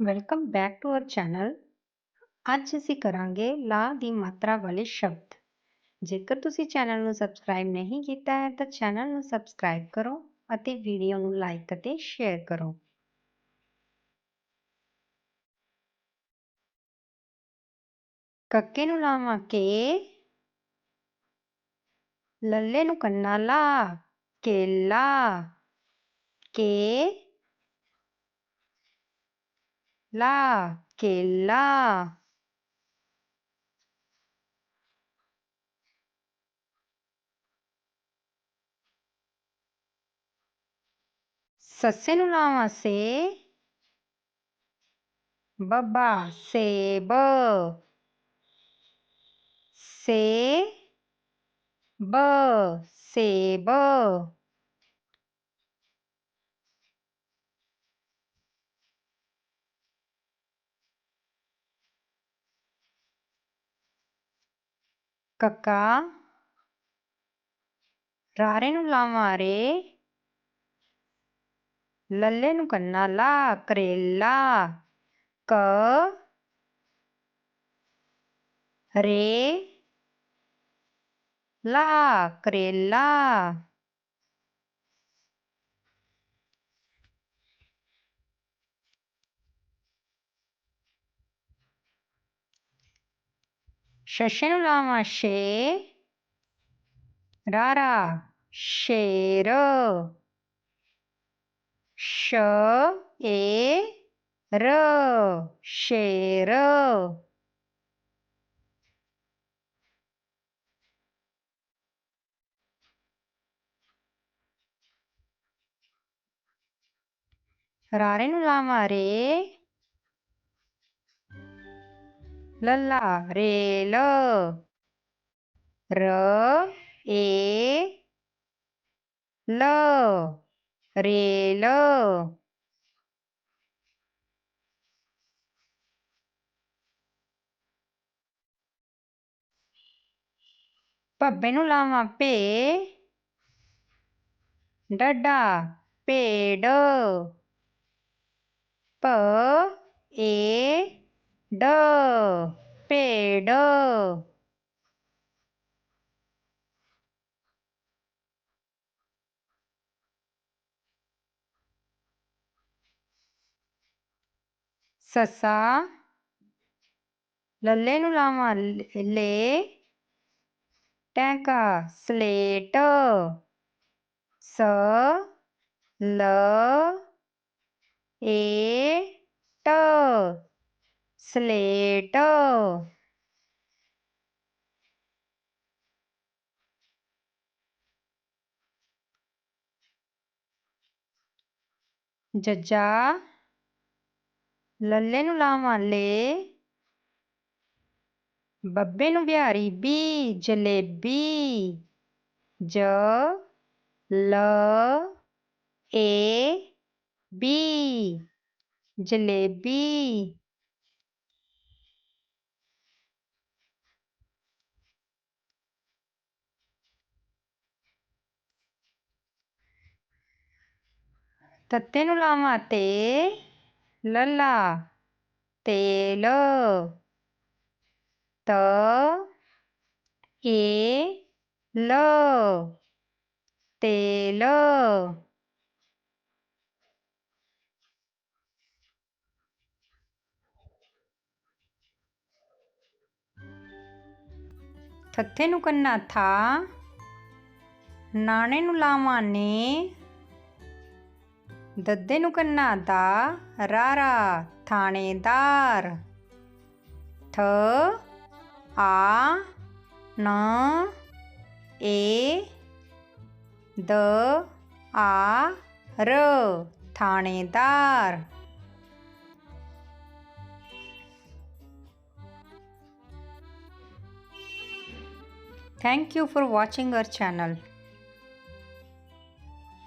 Welcome back to our channel ਅੱਜ ਅਸੀਂ ਕਰਾਂਗੇ ਲਾ ਦੀ ਮਾਤਰਾ ਵਾਲੇ ਸ਼ਬਦ। ਜੇਕਰ ਤੁਸੀਂ ਚੈਨਲ ਨੂੰ ਸਬਸਕ੍ਰਾਈਬ ਨਹੀਂ ਕੀਤਾ ਹੈ, ਤਾਂ ਚੈਨਲ ਨੂੰ ਸਬਸਕ੍ਰਾਈਬ ਕਰੋ ਅਤੇ ਵੀਡੀਓ ਨੂੰ ਲਾਈਕ ਅਤੇ ਸ਼ੇਅਰ ਕਰੋ। ਕੱਕੇ ਨੂੰ ਲਾਵਾਂ ਕੇ, ਲੱਲੇ ਨੂੰ ਕੰਨਾ ਲਾ ਕੇਲਾ ਕੇ Là, qui est là. Se hein, Baba se ba se ba se ba Caca. Rareenu lamare. Lallenu kanna la. Karela. Ka. Re. La. Karela. सशेलनामा शे रारा शेर श ए र शेर। रारेनुलामा रे లల్లా రేలో ర ఏ లో రేలో Va bene la ma pe da da pe do p e ડ પેડ સસા લલ્લેનું લામા લે ટેકા સ્લેટ સ લ એ ਸਲੇਟ। ਜੱਜਾ, ਲੱਲੇ ਨੂੰ ਲਾਵਾਂ ਲੇ। ਬੱਬੇ ਨੂੰ ਬਿਹਾਰੀ ਬੀ, ਜਲੇਬੀ। ਜ, ਲ, ਏ, ਬੀ, ਜਲੇਬੀ। ਤੱਤੇ ਨੂੰ ਲਾਵਾਂ ਤੇ ਲੱਲਾ ਤੇਲ ਤ ਏ ਲ ਤੇਲ ਥੱਥੇ ਨੂੰ ਕੰਨਾ ਥਾ ਨਾਣੇ ਨੂੰ ਲਾਵਾਂ ਨੇ ਦੱਦੇ ਨੂੰ ਕੰਨਾ ਦਾ ਰਾਰਾ ਥਾਣੇਦਾਰ ਥ ਆ ਨ ਏ ਦ ਆ ਰ ਥਾਣੇਦਾਰ Thank you for watching our channel.